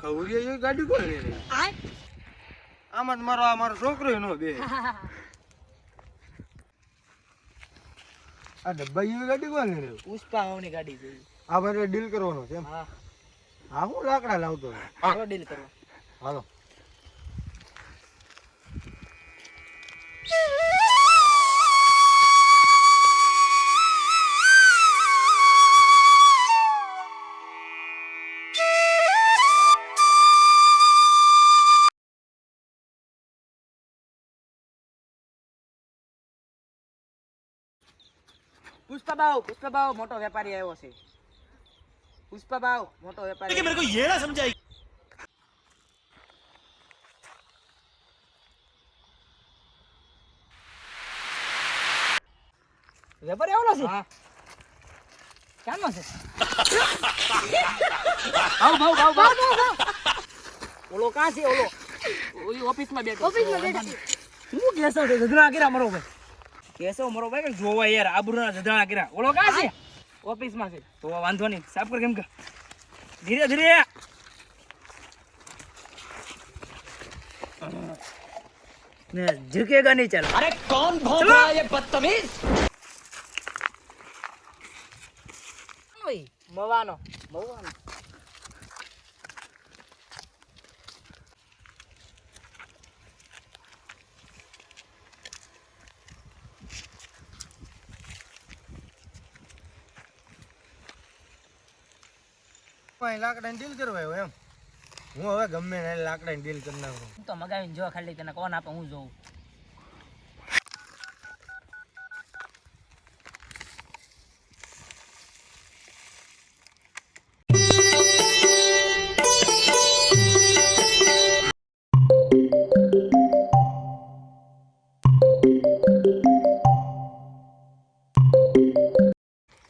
ખવરીએ એ ગાડી કોણ લે રે? આમાં મારો આ મારો છોકરો નો બે. આ ડબ્બા જેવી ગાડી કોણ લે રે? પુષ્પા આવની ગાડી જોઈ આ મારે ડીલ કરવાનો છે એમ? હા. હા હું લાકડા લાવતો હતો. ડીલ કરો. હાલો. પુષ્પા બાવ મોટો વેપારી આવ્યો છે. પુષ્પા બાવ મોટો વેપારી વેપારી આવેલો છે? હા. ક્યાંનો છે. આવ ભાવ ભાવ ભાવ. ઓલો કાં છે ઓલો? ઓલી ઓફિસમાં બેઠો. ઓફિસમાં બેઠો. શું કેસો છે જધરા કર્યા મરો ભાઈ. કેસો મરો ભાઈ કે જોવા યાર આબરૂના જધરા કર્યા ઓલો કાં છે ઓફિસમાં છે તો વાંધો નહીં સાફ કર કેમ કે ધીરે ધીરે ને ઝુકેગા નહીં ચાલ અરે કોણ ભોંક રહા ये बदतमीज મવાનો મવાનો અહીં લાકડાની ડીલ કરવા આવ્યો એમ. હું હવે ગમે ને લાકડાની ડીલ કરી નાખું. હું તો મગાવીને જો ખાલી તને કોણ આપે હું જોઉં.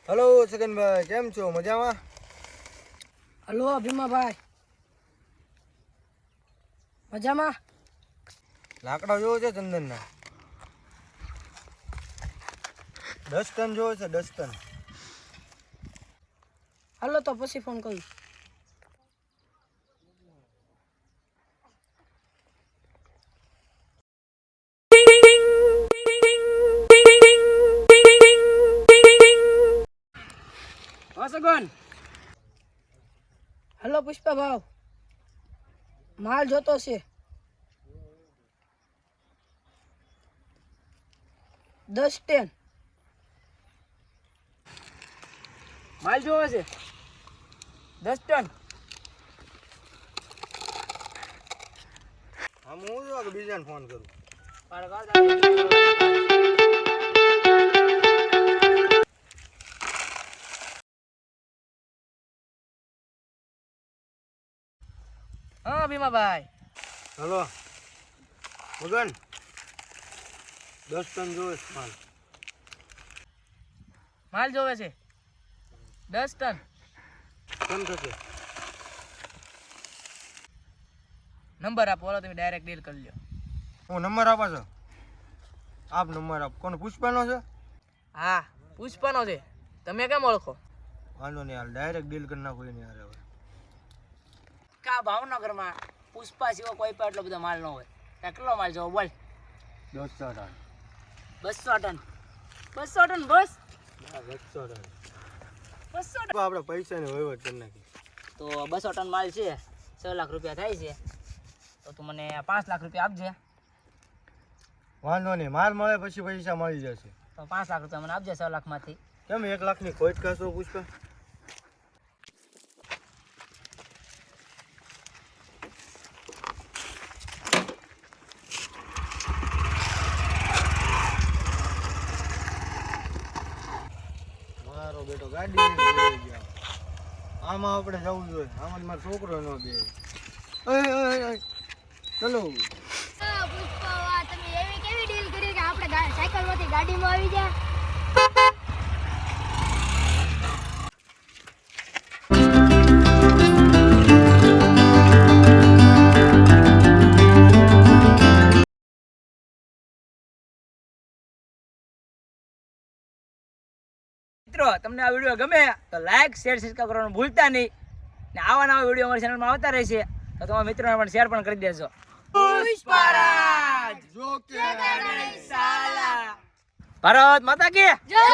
હલો સગનભાઈ કેમ છો? મજામાં? હલો ભીમાભાઈ. મજામાં? લાકડા જોવો છે ચંદનના? દસ ટન જોવો છે દસ ટન હાલો તો પછી ફોન કરું. અસગન હલો પુષ્પા ભાવ માલ જોતો છે. દસ ટેન. માલ જોવો છે. દસ ટન. હું જો બીજાને ફોન કરું? હા ભીમાભાઈ. હલો. મગન દસ ટન જોવે છે માલ. માલ જોવે છે? દસ ટન. કેમ થશે. નંબર આપો ઓલો તમે ડાયરેક્ટ ડીલ કરી લ્યો. હું નંબર આપો છો? આપ નંબર આપ. કોને પુષ્પાનો છે? હા પુષ્પાનો છે. તમે કેમ ઓળખો? વાંધો નહીં હાલ ડાયરેક્ટ ડીલ કરી નાખો એની હારે હવે. કા ભાવનગરમાં પુષ્પા સિવાય કોઈ પણ એટલો બધો માલ ન હોય. કેટલો માલ જોવો બોલ. બસો ટન. બસો ટન. બસો ટન બસ? બસો ટન. બસો આપણે પૈસાની વહીવટ કરી નાખી. તો બસો ટન માલ છે છ લાખ રૂપિયા થાય છે. તો તું મને પાંચ લાખ રૂપિયા આપજે. વાંધો નહીં માલ મળે પછી પૈસા મળી જશે. તો પાંચ લાખ રૂપિયા મને આપજે છ લાખમાંથી. કેમ એક લાખની ખોટ કરશો પુષ્પા મારો બેટો ગાડી. આમાં આપણે જવું જોઈએ આમાં મારો છોકરો નો બે. ચલો પુષ્પા તમે એવી કેવી ડીલ કરી કે આપણે સાયકલમાંથી ગાડીમાં આવી ગયા મિત્રો તમને આ વીડિયો ગમે તો લાઈક શેર સબસ્ક્રાઈબ કરવાનું ભૂલતા નહીં. ને આવા નવા વીડિયો અમારી ચેનલમાં આવતા રહેશે તો તમારા મિત્રોને પણ શેર પણ કરી દેજો. ભારત માતા કે? જય!